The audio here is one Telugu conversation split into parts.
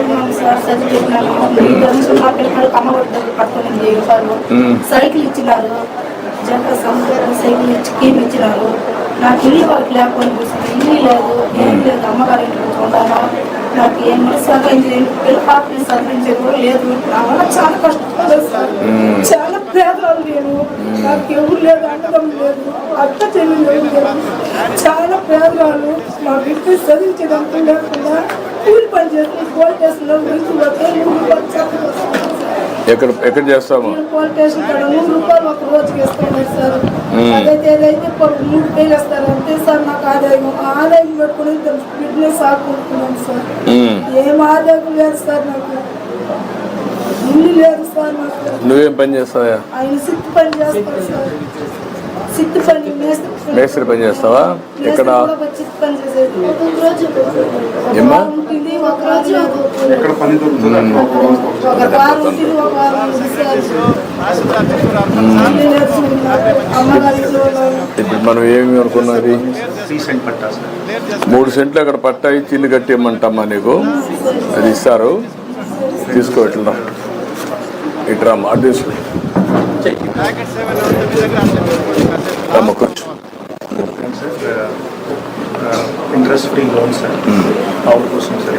చదువుకున్నాను సార్ చదివినాను మా పిల్లకాయలకు అమ్మఒడి డబ్బులు పట్టుకుని వెయ్యి సైకిల్ ఇచ్చినారు జంట సముదాయం సైకిల్ ఇచ్చి స్కీమ్ ఇచ్చినారు నాకు ఇల్లు వాళ్ళకి లేకపోయిన కూర్చుంది ఇల్లు లేదు ఏం లేదు అమ్మగారి ఇంట్లో ఉంటాను నాకు ఏం సహాయించి పిల్ల పాపని చదివించే కూడా లేదు నా వల్ల చాలా కష్టపడదు సార్ చాలా పేదవాళ్ళు నేను నాకు ఎవరు లేదు అన్నదం లేదు అత్త చెల్లెలు లేదు చాలా పేదవాళ్ళు మా బిడ్డ చదివించేదంతా లేకుండా ఎక్కడ ఎక్కడ చేస్తాము? నువ్వేం పని చేస్తావా మేస్త్రి పని. చేస్తావా? ఏమ్మా? ఎక్కడ పని. ఇప్పుడు మనం ఏమి అనుకున్నది? మూడు సెంట్లు అక్కడ పట్టా ఇచ్చి ఇల్లు కట్టేయమంటమ్మా నీకు? అది ఇస్తారు. తీసుకో ఇట్లా. ఇట్రా అమ్మా అటు తీసుకో అమ్మ కూర్చో sir interest free loan sir power కోసం సార్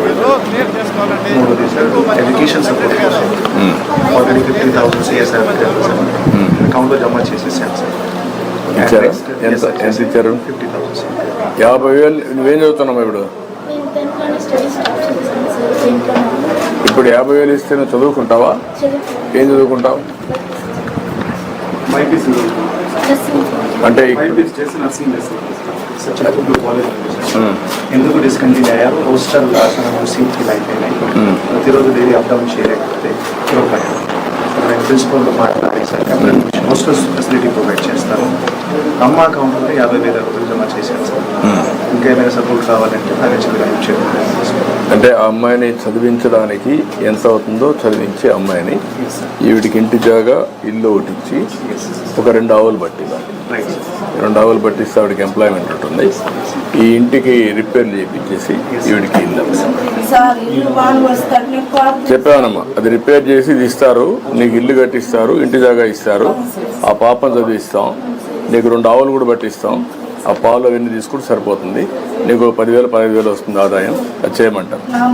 మూడోది సార్ ఎడ్యుకేషన్ సపోర్ట్ కోసం ఆల్రెడీ ఫిఫ్టీన్ థౌసండ్ సిఎస్ఆర్ అకౌంట్లో జమ చేసేసాను సార్ ఎంత? ఎంత? ఇచ్చారు? ఫిఫ్టీ థౌసండ్ సార్ యాభై వేలు నువ్వేం చదువుతున్నావు ఇప్పుడు? ఇప్పుడు యాభై వేలు ఇస్తే నువ్వు చదువుకుంటావా? చదువు ఏం చదువుకుంటావు? మైపీస్ అంటే ఉమ్, ఎందుకు డిస్కంటిన్యూ అయ్యారు? పోస్టర్ రాసిన సీట్ ఫిల్ అయిపోయినాయి Hmm. ప్రతిరోజు డైలీ అప్ డౌన్ చేయలేకపోతే ప్రిన్సిపల్తో మాట్లాడి హాస్టల్ ఫెసిలిటీ ప్రొవైడ్ చేస్తాను అమ్మ అకౌంట్లో యాభై వేల రూపాయలు జమ చేశాను సార్. ఉమ్. ఇంకేమైనా సపోర్ట్ కావాలంటే ఫైనాన్షియల్గా హెల్ప్ చేయడం అంటే ఆ అమ్మాయిని చదివించడానికి ఎంత అవుతుందో చదివించి అమ్మాయిని ఈవిడికి ఇంటి జాగా ఇల్లు ఒకటి ఇచ్చి ఒక రెండు ఆవులు పట్టివ్వాలి రెండు ఆవులు పట్టిస్తే ఆవిడకి ఎంప్లాయ్మెంట్ ఉంటుంది ఈ ఇంటికి రిపేర్లు చేయించేసి ఈవిడికి ఇల్లు. చెప్పానమ్మా అది రిపేర్ చేసి ఇది ఇస్తారు నీకు ఇల్లు కట్టిస్తారు ఇంటి జాగా ఇస్తారు ఆ పాపను చదివిస్తాం నీకు రెండు ఆవులు కూడా పట్టిస్తాం ఆ పాలు అవన్నీ తీసుకుంటే సరిపోతుంది నీకు పదివేలు పదిహేను వేలు వస్తుంది ఆదాయం అది చేయమంటాం నా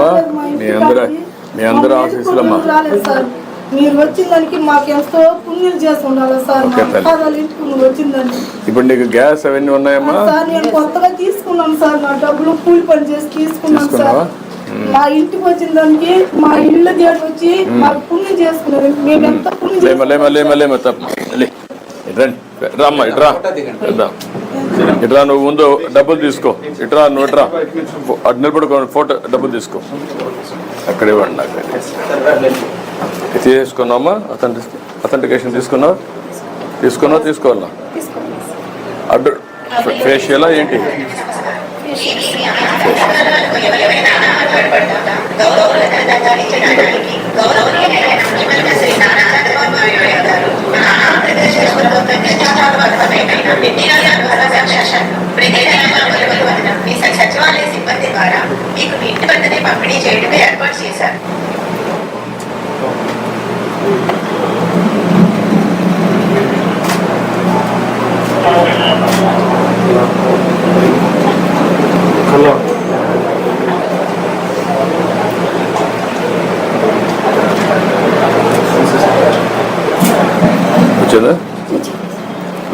మా అందరి-. మీ అందరి ఆశీస్సులమ్మా. సార్ మీరు వచ్చిన దానికి మాకు ఎంతో పుణ్యం సార్? మా ఇంటికి నువ్వు వచ్చిందానికి ఇప్పుడు నీకు గ్యాస్ అవన్నీ ఉన్నాయమ్మా? సార్ నేను కొత్తగా తీసుకున్నాను సార్ నా డబ్బులు కూలి పని చేసి తీసుకున్నాను సార్? మా ఇంటికి వచ్చిన దానికి మా ఇళ్ళ దగ్గర వచ్చి మాకు పుణ్యం చేసుకున్నారు. మేము ఎంత పుణ్యం ఇట్రండి రామ్మా ఇట్రా. ఇట్రా. నువ్వు ముందు డబ్బులు తీసుకో. ఇట్రా నువ్వు ఇట్రా. అటు నిలబడుకో ఫోటో డబ్బులు తీసుకో. అక్కడ ఇవ్వండి నాకు ఇది అథెంటి అథెంటికేషన్ తీసుకున్నా తీసుకున్నా తీసుకోవాలా? అడ్డు ఫేషియలా ఏంటి? సచివాలయ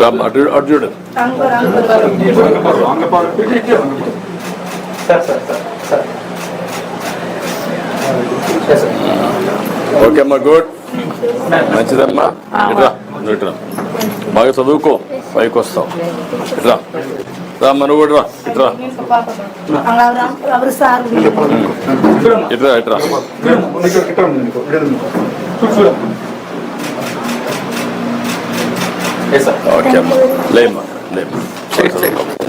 రామ్మా అటు అటు ఓకే అమ్మా గుడ్ మంచిదమ్మా. ఇట్రా నువ్వు ఇట్రా. బాగా చదువుకో పైకి వస్తావు. ఇట్రా. రా మనం కూడా రా. ఇట్రా. ఇట్రా ఇట్రా. ఓకే అమ్మా లేమ్మా లేమ్మా